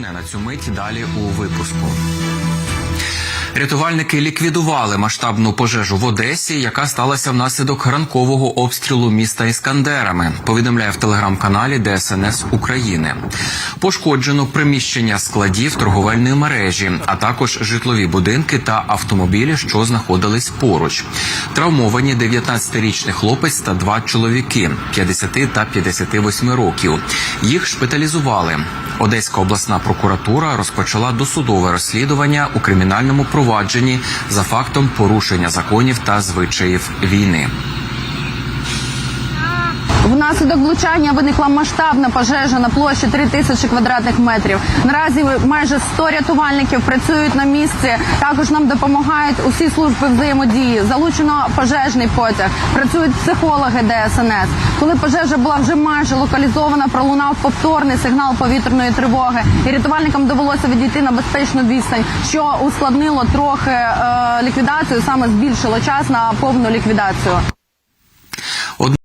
головне на цю мить далі у випуску. Рятувальники ліквідували масштабну пожежу в Одесі, яка сталася внаслідок ранкового обстрілу міста іскандерами. Повідомляє в телеграм-каналі ДСНС України. Пошкоджено приміщення складів торговельної мережі, а також житлові будинки та автомобілі, що знаходились поруч. Травмовані 19-річний хлопець та два чоловіки 50 та 58 років. Їх шпиталізували. Одеська обласна прокуратура розпочала досудове розслідування у кримінальному провадженні за фактом порушення законів та звичаїв війни. Внаслідок влучання виникла масштабна пожежа на площі 3 тисячі квадратних метрів. Наразі майже 100 рятувальників працюють на місці. Також нам допомагають усі служби взаємодії. Залучено пожежний потяг. Працюють психологи ДСНС. Коли пожежа була вже майже локалізована, пролунав повторний сигнал повітряної тривоги, і рятувальникам довелося відійти на безпечну відстань, що ускладнило трохи е, ліквідацію, саме збільшило час на повну ліквідацію.